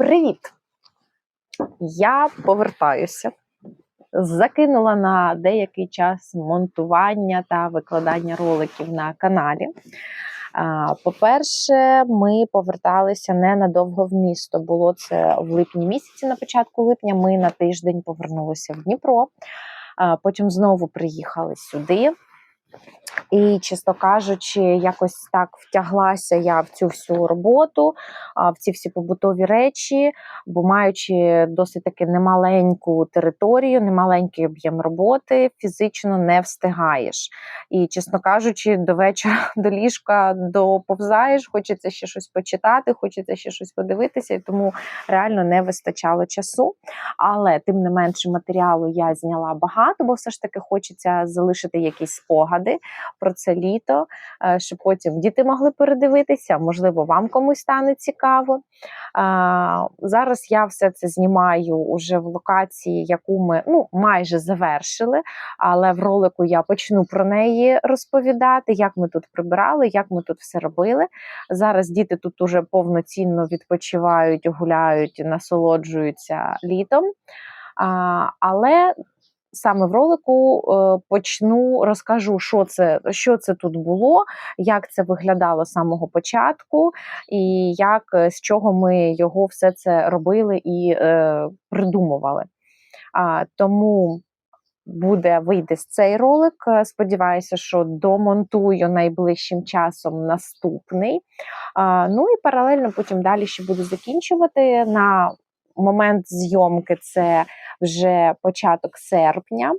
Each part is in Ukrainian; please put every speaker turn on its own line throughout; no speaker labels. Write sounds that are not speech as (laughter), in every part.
Привіт! Я повертаюся. Закинула на деякий час монтування та викладання роликів на каналі. По-перше, ми поверталися ненадовго в місто. Було це в липні місяці, на початку липня. Ми на тиждень повернулися в Дніпро, потім знову приїхали сюди. І, чесно кажучи, якось так втяглася я в цю всю роботу, в ці всі побутові речі, бо маючи досить таки немаленьку територію, немаленький об'єм роботи, фізично не встигаєш. І, чесно кажучи, до вечора (laughs) до ліжка доповзаєш, хочеться ще щось почитати, хочеться ще щось подивитися, і тому реально не вистачало часу. Але тим не менше матеріалу я зняла багато, бо все ж таки хочеться залишити якісь спогади про це літо, е, щоб потім діти могли передивитися, можливо, вам комусь стане цікаво. Зараз я все це знімаю уже в локації, яку ми ну, майже завершили, але в ролику я почну про неї розповідати, як ми тут прибирали, як ми тут все робили. Зараз діти тут уже повноцінно відпочивають, гуляють, насолоджуються літом. А, Але саме в ролику е, почну розкажу, що це що це тут було, як це виглядало з самого початку, і як е, з чого ми його все це робили і е, придумували. А, Тому буде вийде з цей ролик. Е, сподіваюся, що домонтую найближчим часом наступний. А, Ну і паралельно потім далі ще буду закінчувати на момент зйомки це вже початок серпня.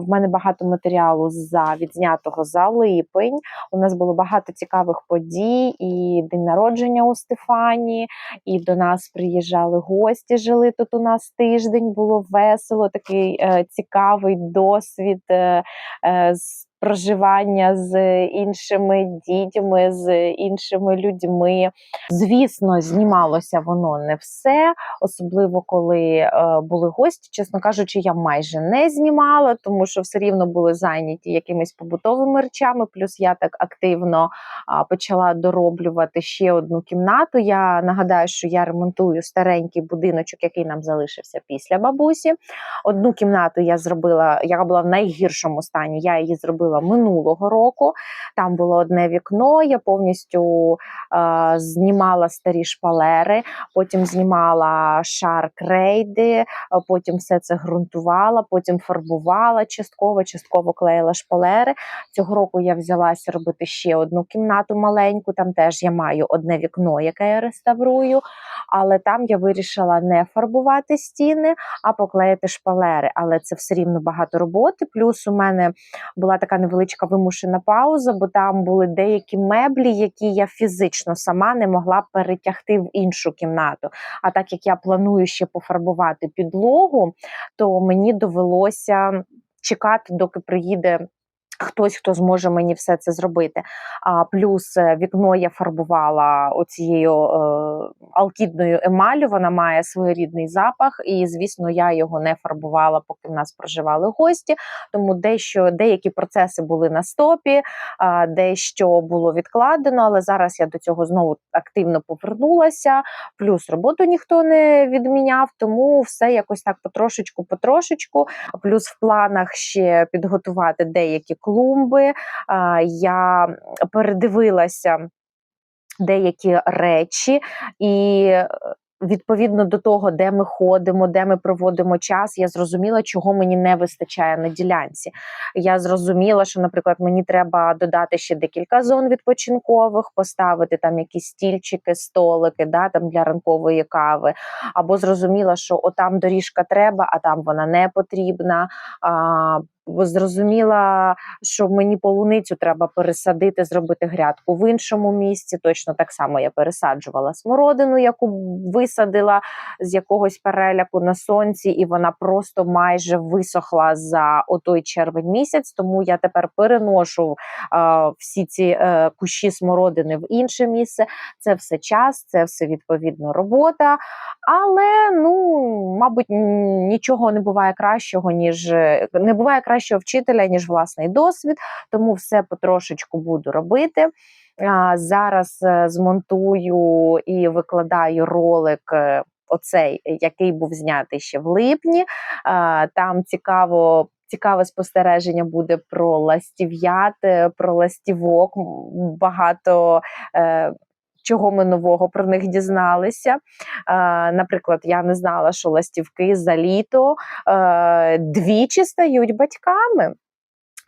В мене багато матеріалу за відзнятого за липень. У нас було багато цікавих подій, і день народження у Стефані, і до нас приїжджали гості. Жили тут у нас тиждень, було весело, такий е, цікавий досвід. Е, е, з проживання з іншими дітьми, з іншими людьми. Звісно, знімалося воно не все, особливо коли е, були гості. Чесно кажучи, я майже не знімала, тому що все рівно були зайняті якимись побутовими речами. Плюс я так активно почала дороблювати ще одну кімнату. Я нагадаю, що я ремонтую старенький будиночок, який нам залишився після бабусі. Одну кімнату я зробила, яка була в найгіршому стані. Я її зробила робила минулого року. Там було одне вікно, я повністю е, знімала старі шпалери, потім знімала шар крейди, потім все це ґрунтувала, потім фарбувала частково, частково клеїла шпалери. Цього року я взялася робити ще одну кімнату маленьку. Там теж я маю одне вікно, яке я реставрую. Але там я вирішила не фарбувати стіни, а поклеїти шпалери. Але це все рівно багато роботи. Плюс у мене була така невеличка вимушена пауза, бо там були деякі меблі, які я фізично сама не могла перетягти в іншу кімнату. А так як я планую ще пофарбувати підлогу, то мені довелося чекати, доки приїде хтось, хто зможе мені все це зробити. А плюс е, вікно я фарбувала оцією е, алкідною емаллю, Вона має своєрідний запах, і звісно, я його не фарбувала, поки в нас проживали гості. Тому дещо деякі процеси були на стопі, а дещо було відкладено. Але зараз я до цього знову активно повернулася. Плюс роботу ніхто не відміняв, тому все якось так потрошечку-потрошечку. Плюс в планах ще підготувати деякі клумби. Я передивилася деякі речі і. Е, відповідно до того, де ми ходимо, де ми проводимо час, я зрозуміла, чого мені не вистачає на ділянці. Я зрозуміла, що, наприклад, мені треба додати ще декілька зон відпочинкових, поставити там якісь стільчики, столики, да, там для ранкової кави. Або зрозуміла, що отам доріжка треба, а там вона не потрібна. А, зрозуміла, що мені полуницю треба пересадити, зробити грядку в іншому місці. Точно так само я пересаджувала смородину, яку висадила з якогось переляку на сонці, і вона просто майже висохла за отой червень місяць. Тому я тепер переношу е, всі ці е, кущі смородини в інше місце. Це все час, це все відповідно робота. Але ну, мабуть, нічого не буває кращого, ніж не буває кращого вчителя, ніж власний досвід, тому все потрошечку буду робити. Зараз е, змонтую і викладаю ролик. е, Оцей, який був знятий ще в липні. Там цікаво. Цікаве спостереження буде про ластів'ят, е, про ластівок. Багато чого ми нового про них дізналися. Наприклад, я не знала, що ластівки за літо е, двічі стають батьками.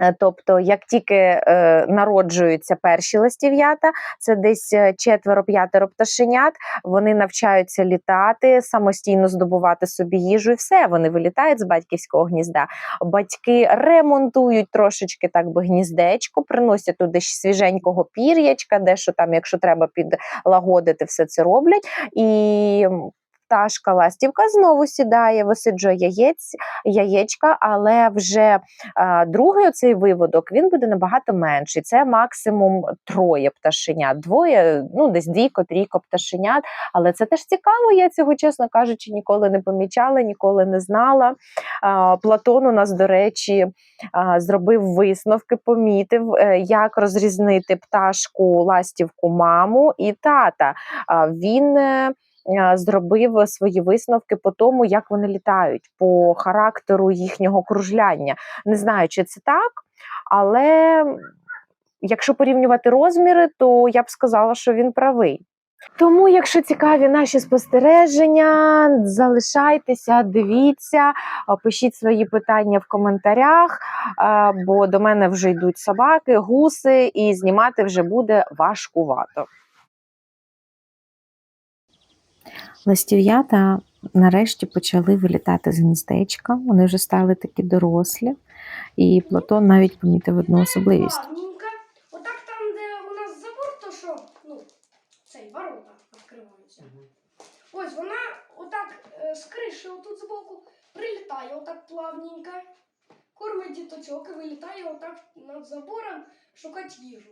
Е, Тобто, як тільки е, народжуються перші ластів'ята, це десь е, четверо-п'ятеро пташенят, вони навчаються літати, самостійно здобувати собі їжу, і все, вони вилітають з батьківського гнізда. Батьки ремонтують трошечки так би гніздечко, приносять туди свіженького пір'ячка, дещо там, якщо треба підлагодити, все це роблять. І пташка ластівка знову сідає, висиджує яєць, яєчка, але вже а, другий оцей виводок він буде набагато менший. Це максимум троє пташенят, двоє, ну десь двійко, трійко пташенят. Але це теж цікаво. Я цього, чесно кажучи, ніколи не помічала, ніколи не знала. А, Платон у нас, до речі, а, зробив висновки, помітив, е, як розрізнити пташку, ластівку, маму і тата. Він е, зробив свої висновки по тому, як вони літають, по характеру їхнього кружляння. Не знаю, чи це так, але якщо порівнювати розміри, то я б сказала, що він правий. Тому, якщо цікаві наші спостереження, залишайтеся, дивіться, пишіть свої питання в коментарях, бо до мене вже йдуть собаки, гуси, і знімати вже буде важкувато. Ластів'ята нарешті почали вилітати з гніздечка. Вони вже стали такі дорослі, і Платон навіть помітив одну особливість.
Отак там, де у нас забор, то що, ну, цей ворота відкриваються. Ось вона отак е, з криші, отут збоку, прилітає отак плавненько, кормить діточок і вилітає отак над забором шукати їжу.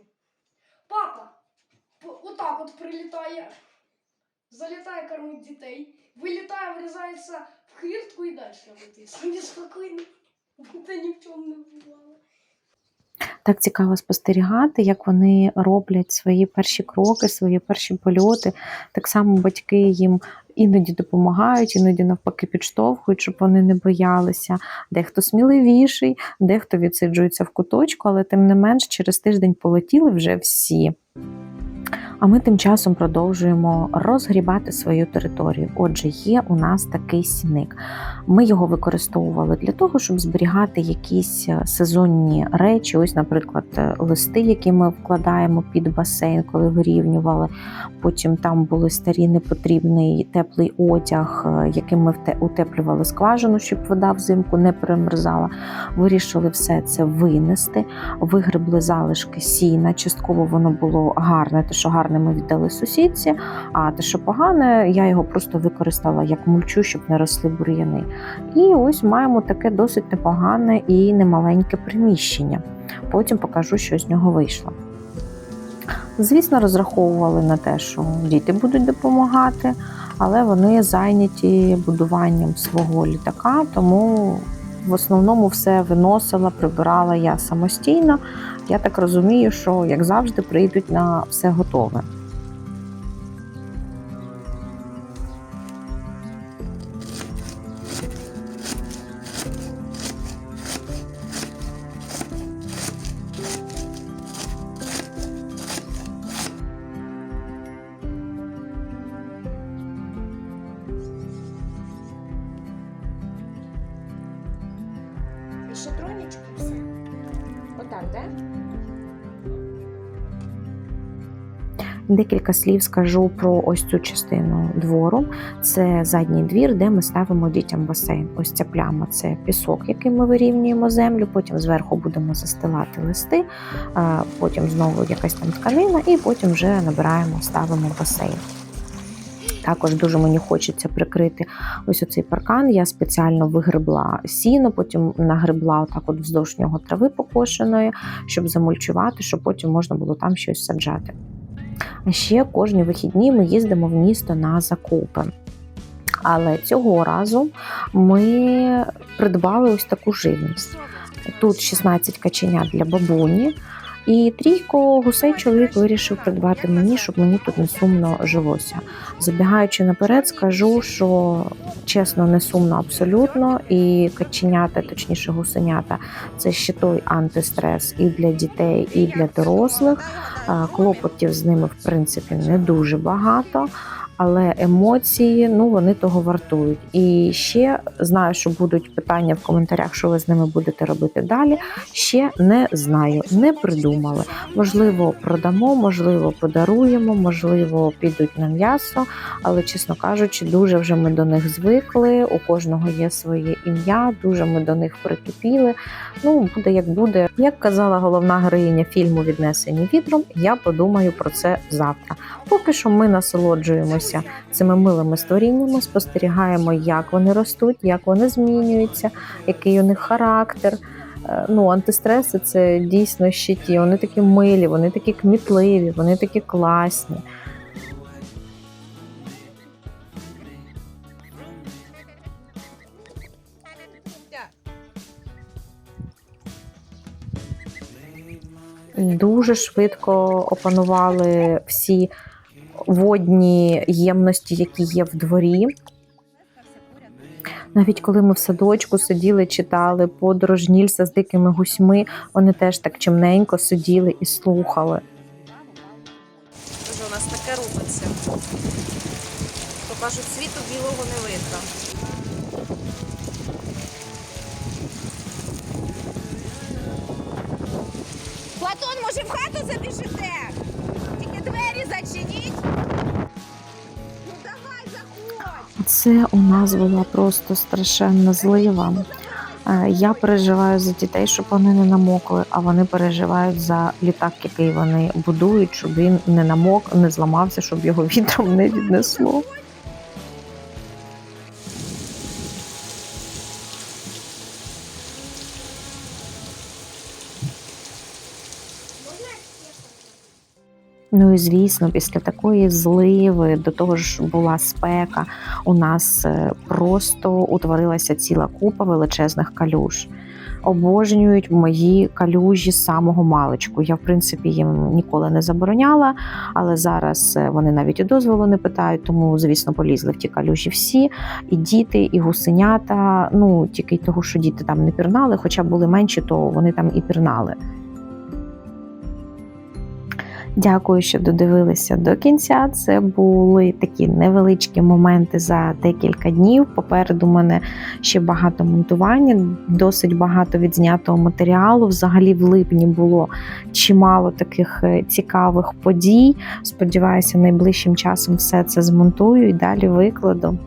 Папа отак от прилітає, залітає кормить дітей, вилітає, врізається в хвіртку і далі. Собі спокійно, та ні в чому не бувало.
Так цікаво спостерігати, як вони роблять свої перші кроки, свої перші польоти. Так само батьки їм іноді допомагають, іноді навпаки підштовхують, щоб вони не боялися. Дехто сміливіший, дехто відсиджується в куточку, але тим не менш через тиждень полетіли вже всі. А ми тим часом продовжуємо розгрібати свою територію. Отже, є у нас такий сіник. Ми його використовували для того, щоб зберігати якісь е, сезонні речі. Ось, наприклад, е, листи, які ми вкладаємо під басейн, коли вирівнювали. Потім там були старі непотрібний теплий одяг, е, яким ми утеплювали скважину, щоб вода взимку не перемерзала. Вирішили все це винести, вигребли залишки сіна. Частково воно було гарне, те, що гарне ми віддали сусідці, а те, що погане, я його просто використала як мульчу, щоб не росли бур'яни. І ось маємо таке досить непогане і немаленьке приміщення. Потім покажу, що з нього вийшло. Звісно, розраховували на те, що діти будуть допомагати, але вони зайняті будуванням свого літака, тому в основному все виносила, прибирала я самостійно. Я так розумію, що як завжди прийдуть на все готове. Декілька слів скажу про ось цю частину двору. Це задній двір, де ми ставимо дітям басейн. Ось ця пляма це пісок, який ми вирівнюємо землю. Потім зверху будемо застилати листи, потім знову якась там тканина, і потім вже набираємо, ставимо басейн. Також дуже мені хочеться прикрити ось оцей паркан. Я спеціально вигребла сіно, потім нагребла отак от вздовж нього трави покошеної, щоб замульчувати, щоб потім можна було там щось саджати. А ще кожні вихідні ми їздимо в місто на закупи. Але цього разу ми придбали ось таку живність. Тут 16 каченят для бабуні І трійко гусей чоловік вирішив придбати мені, щоб мені тут не сумно жилося. Забігаючи наперед, скажу, що чесно, не сумно абсолютно. І каченята, точніше гусенята, це ще той антистрес і для дітей, і для дорослих. Клопотів з ними в принципі не дуже багато. Але емоції, ну вони того вартують. І ще знаю, що будуть питання в коментарях, що ви з ними будете робити далі. Ще не знаю, не придумали. Можливо, продамо, можливо, подаруємо, можливо, підуть на м'ясо. Але, чесно кажучи, дуже вже ми до них звикли. У кожного є своє ім'я, дуже ми до них прикипіли. Ну, буде як буде. Як казала головна героїня фільму Віднесені вітром, я подумаю про це завтра. Поки що ми насолоджуємося цими милими створіннями, спостерігаємо, як вони ростуть, як вони змінюються, який у них характер. Е, Ну, антистреси це дійсно ще ті. Вони такі милі, вони такі кмітливі, вони такі класні. Дуже швидко опанували всі водні ємності, які є в дворі. Навіть коли ми в садочку сиділи, читали подорож Нільса з дикими гусьми, вони теж так чимненько сиділи і слухали.
Що у нас таке робиться? То кажуть, світу білого не видно. Платон, може в хату забіжите? Тільки двері зачиніть.
Це у нас була просто страшенна злива. Е, Я переживаю за дітей, щоб вони не намокли, а вони переживають за літак, який вони будують, щоб він не намок, не зламався, щоб його вітром не віднесло. Ну і звісно, після такої зливи, до того ж була спека, у нас е, просто утворилася ціла купа величезних калюж. Обожнюють мої калюжі з самого маличку. Я, в принципі, їм ніколи не забороняла, але зараз е, вони навіть і дозволу не питають, тому, звісно, полізли в ті калюжі всі. І діти, і гусенята. Ну тільки й того, що діти там не пірнали, хоча були менші, то вони там і пірнали. Дякую, що додивилися до кінця. Це були такі невеличкі моменти за декілька днів. Попереду мене ще багато монтування, досить багато відзнятого матеріалу. Взагалі, в липні було чимало таких е, цікавих подій. Сподіваюся, найближчим часом все це змонтую і далі викладу.